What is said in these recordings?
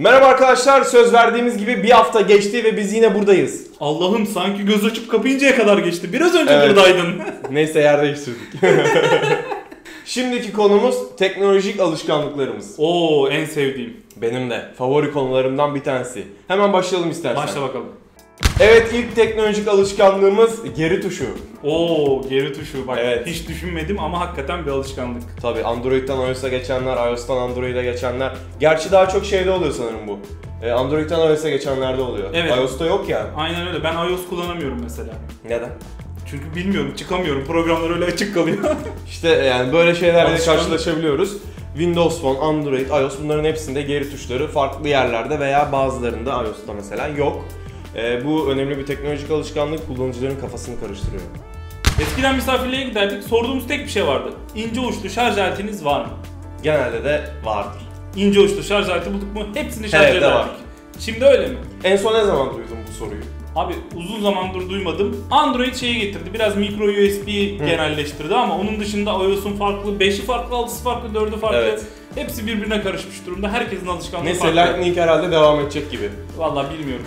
Merhaba arkadaşlar, söz verdiğimiz gibi bir hafta geçti ve biz yine buradayız. Allah'ım sanki göz açıp kapayıncaya kadar geçti. Biraz önce Evet. buradaydın. Neyse yer değiştirdik. Şimdiki konumuz teknolojik alışkanlıklarımız. Oo en sevdiğim. Benim de favori konularımdan bir tanesi. Hemen başlayalım istersen. Başla bakalım. Evet ilk teknolojik alışkanlığımız geri tuşu. Oo geri tuşu bak Evet. hiç düşünmedim ama hakikaten bir alışkanlık. Tabi Android'den iOS'a geçenler, iOS'tan Android'e geçenler. Gerçi daha çok şeyde oluyor sanırım bu. Ee, Android'den iOS'a geçenlerde oluyor. Evet. iOS'ta yok ya. Aynen öyle ben iOS kullanamıyorum mesela. Neden? Çünkü bilmiyorum çıkamıyorum programlar öyle açık kalıyor. İşte yani böyle şeylerle Alışkanlık. karşılaşabiliyoruz. Windows Phone, Android, iOS bunların hepsinde geri tuşları farklı yerlerde veya bazılarında iOS'ta mesela yok. Ee, bu önemli bir teknolojik alışkanlık kullanıcıların kafasını karıştırıyor. Eskiden misafirliğe giderdik sorduğumuz tek bir şey vardı. İnce uçlu şarj aletiniz var mı? Genelde de vardır. İnce uçlu şarj aleti bulduk mu hepsini şarj Evet, de ederdik. var. Şimdi öyle mi? En son ne zaman duydun bu soruyu? Abi uzun zamandır duymadım. Android şeyi getirdi. Biraz micro USB genelleştirdi ama onun dışında iOS'un farklı, 5'i farklı, 6'sı farklı, 4'ü farklı. Evet. Hepsi birbirine karışmış durumda. Herkesin alışkanlığı Neyse farklı. Lightning herhalde devam edecek gibi. Vallahi bilmiyorum.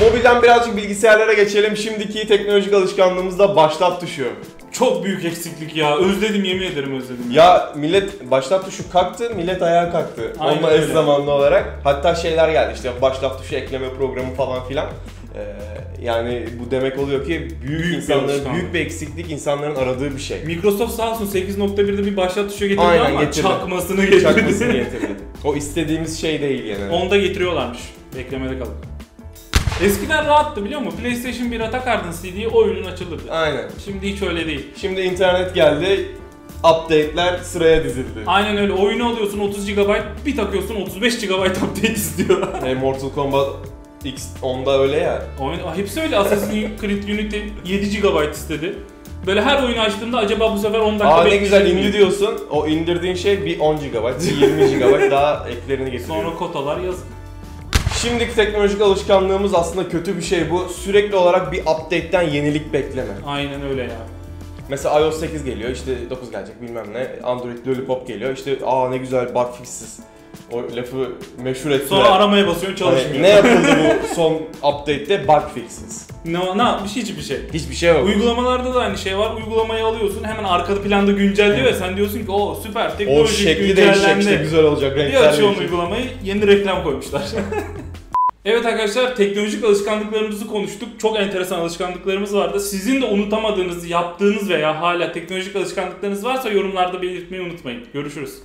Mobilden birazcık bilgisayarlara geçelim. Şimdiki teknolojik alışkanlığımız da başlat tuşu. Çok büyük eksiklik ya. Özledim yemin ederim özledim. Ya millet başlat tuşu kalktı, millet ayağa kalktı. Aynen Onunla eş öyle. zamanlı olarak. Hatta şeyler geldi işte başlat tuşu ekleme programı falan filan. Ee, yani bu demek oluyor ki büyük, Büyük bir insanların alışkanlık. büyük bir eksiklik insanların aradığı bir şey. Microsoft sağ olsun 8.1'de bir başlat tuşu getirdi Aynen, ama getirdi. çakmasını getirdi. Çakmasını getirdi. O istediğimiz şey değil yani. Onda getiriyorlarmış. Beklemede kalın. Eskiden rahattı biliyor musun? PlayStation 1'e takardın CD'yi oyunun açılırdı. Aynen. Şimdi hiç öyle değil. Şimdi internet geldi. Update'ler sıraya dizildi. Aynen öyle. Oyunu alıyorsun 30 GB, bir takıyorsun 35 GB update istiyor. E, Mortal Kombat X onda öyle ya. Oyun, hepsi öyle. Assassin's Creed Unity 7 GB istedi. Böyle her oyunu açtığımda acaba bu sefer 10 dakika Aa ne güzel indi miyim? diyorsun. O indirdiğin şey bir 10 GB, bir 20 GB daha eklerini getiriyor. Sonra kotalar yazık. Şimdiki teknolojik alışkanlığımız aslında kötü bir şey bu. Sürekli olarak bir update'ten yenilik bekleme. Aynen öyle ya. Mesela iOS 8 geliyor, işte 9 gelecek bilmem ne. Android Lollipop geliyor, işte aa ne güzel bug fixes. O lafı meşhur ettiler. Sonra aramaya basıyorsun Hani çalışmıyor. ne yapıldı bu son update'te? Bug fixes. Ne, ne yapmış? Hiçbir şey. Hiçbir şey yok. Uygulamalarda da aynı şey var. Uygulamayı alıyorsun hemen arkada planda güncelliyor ya sen diyorsun ki o süper o teknolojik şekli değişecek güncellendi. işte güzel olacak Bir renkler açıyorsun değişecek. uygulamayı yeni reklam koymuşlar. evet arkadaşlar teknolojik alışkanlıklarımızı konuştuk. Çok enteresan alışkanlıklarımız vardı. Sizin de unutamadığınız, yaptığınız veya hala teknolojik alışkanlıklarınız varsa yorumlarda belirtmeyi unutmayın. Görüşürüz.